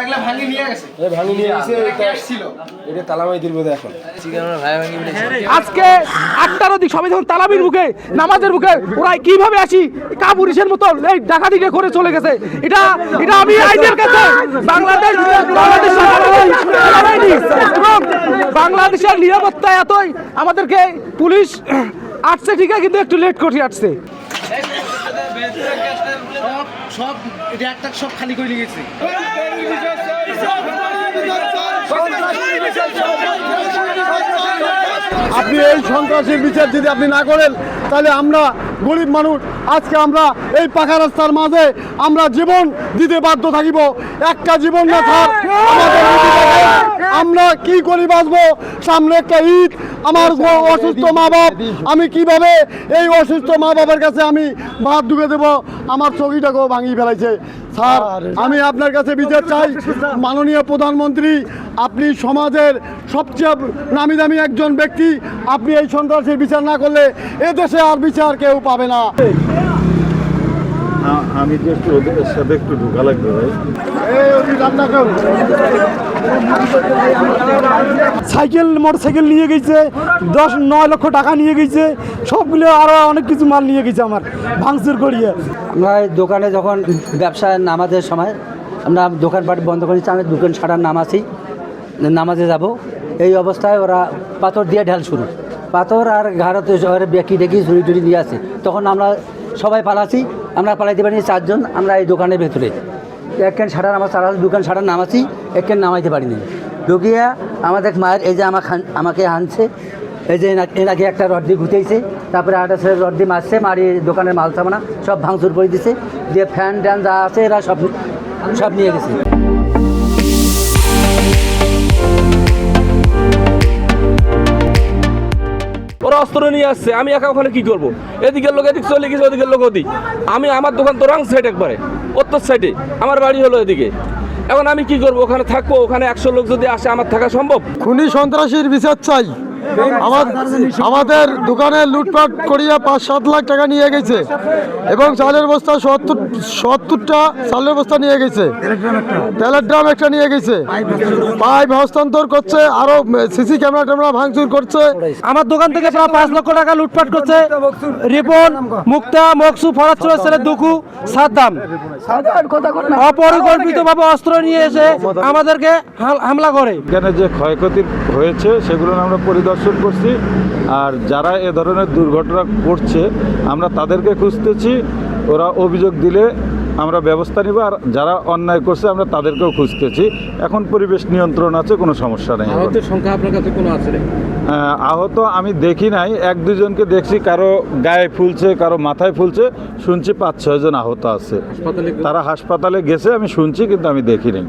থাকলে ভাঙি নিয়ে গেছে এ ভাঙি নিয়ে গেছে এটা ছিল এটা তালামাই দিল বোধ এখন আজকে আটটার দিক সবাই যখন তালাবির মুখে নামাজের মুখে ওরা কীভাবে আসি কাপুরিশের মতো এই ডাকাতিকে করে চলে গেছে এটা এটা আমি আইনের কাছে বাংলাদেশ বাংলাদেশ বাংলাদেশের নিরাপত্তা এতই আমাদেরকে পুলিশ আসছে ঠিক আছে কিন্তু একটু লেট করে আসছে সব একটা সব খালি করে গেছে আপনি এই সন্ত্রাসীর বিচার যদি আপনি না করেন, তাহলে আমরা গরিব মানুষ, আজকে আমরা এই পাকা রাস্তার মাঝে আমরা জীবন দিতে বাধ্য থাকিব। একটা জীবন না থাক। আমরা কি করি বাঁচবো? সামনে একটা ঈদ আমার গ- অসুস্থ মা বাপ আমি কীভাবে এই অসুস্থ মা বাবার কাছে আমি ভাত ঢুকে দেব? আমার চকিটাকেও ভাঙিয়ে ফেলাইছে। স্যার আমি আপনার কাছে বিচার চাই। মাননীয় প্রধানমন্ত্রী আপনি সমাজের সবচেয়ে নামি দামি একজন ব্যক্তি। আপনি এই সন্ত্রাসের বিচার না করলে এদেশে আর বিচার কেউ পাবে না। আমি যে একটু ওদের সাথে একটু ঢোকা লাগবে ভাই। সাইকেল, মোটরসাইকেল নিয়ে গেছে, দশ, নয় লক্ষ টাকা নিয়ে গেছে, সবগুলো আরও অনেক কিছু মাল নিয়ে গেছে আমার, ভাঙচুর করিয়ে। আমরা দোকানে যখন ব্যবসা নামাজের সময়, আমরা দোকানপাট বন্ধ করেছি আমি দোকান ছাড়ার নামাছি নামাজে যাব। এই অবস্থায় ওরা পাথর দিয়ে ঢাল শুরু। পাথর আর ঘাড়তে শহরে বেঁকি ডেকি ঝুড়ি টুড়ি দিয়ে আসে তখন আমরা সবাই পালাছি আমরা পালাইতে পারিনি, চারজন, আমরা এই দোকানের ভেতরে। একখান ছাড়ার আমার চারা দোকান ছাড়ার নামাছি একখান নামাইতে পারিনি। ঢুকিয়া আমাদের মায়ের এই যে আমাকে আমাকে আনছে এই যে এনা- এনাকে একটা রড দিয়ে ঘুতেইছে, তারপরে আটা ছেলে রড দিয়ে মারছে, মারি দোকানের মাল সামানা, সব ভাঙচুর করে দিছে, দিয়ে ফ্যান ট্যান যা আছে এরা সব সব নিয়ে গেছে। ওরা অস্ত্র নিয়ে আসছে, আমি একা ওখানে কি করব? এদিকের লোক এদিক, চলে গেছে, ওদিকের লোক ওদিক। আমি আমার দোকান তো রং সাইড একবারে, উত্তর সাইডে আমার বাড়ি হলো এদিকে। এখন আমি কি করব? ওখানে থাকব, ওখানে একশো লোক যদি আসে, আমার থাকা সম্ভব? খুনি সন্ত্রাসীর বিচার চাই। আমাদের দোকানে লুটপাট করিয়া পাঁচ সাত লাখ টাকা নিয়ে গেছে এবং চালের বস্তা সত্তর সত্তরটা চালের বস্তা নিয়ে গেছে। তেলের ড্রাম একটা নিয়ে গেছে। পাইপ হস্তান্তর করছে আরও সিসি ক্যামেরা ট্যামেরা ভাঙচুর করছে। আমার দোকান থেকে প্রায় পাঁচ লক্ষ টাকা লুটপাট করছে। রিপন মুক্তা মকসু ফরাচ্ছর ছেলে দুকু সাদ্দাম। অপরিকল্পিতভাবে অস্ত্র নিয়ে এসে আমাদেরকে হামলা করে। এখানে যে ক্ষয়ক্ষতি হয়েছে সেগুলো আমরা পরিদর্শন করছি। আর যারা এ ধরনের দুর্ঘটনা করছে আমরা তাদেরকে খুঁজতেছি ওরা অভিযোগ দিলে আমরা ব্যবস্থা নিব আর যারা অন্যায় করছে আমরা তাদেরকেও খুঁজতেছি। এখন পরিবেশ নিয়ন্ত্রণ আছে কোনো সমস্যা নেই। সংখ্যা আপনার কাছে কোনো আছে? আহত আমি দেখি নাই এক দুজনকে দেখছি কারও গায়ে ফুলছে কারও মাথায় ফুলছে শুনছি পাঁচ ছয় জন আহত আছে। তারা হাসপাতালে গেছে আমি শুনছি কিন্তু আমি দেখি নাই।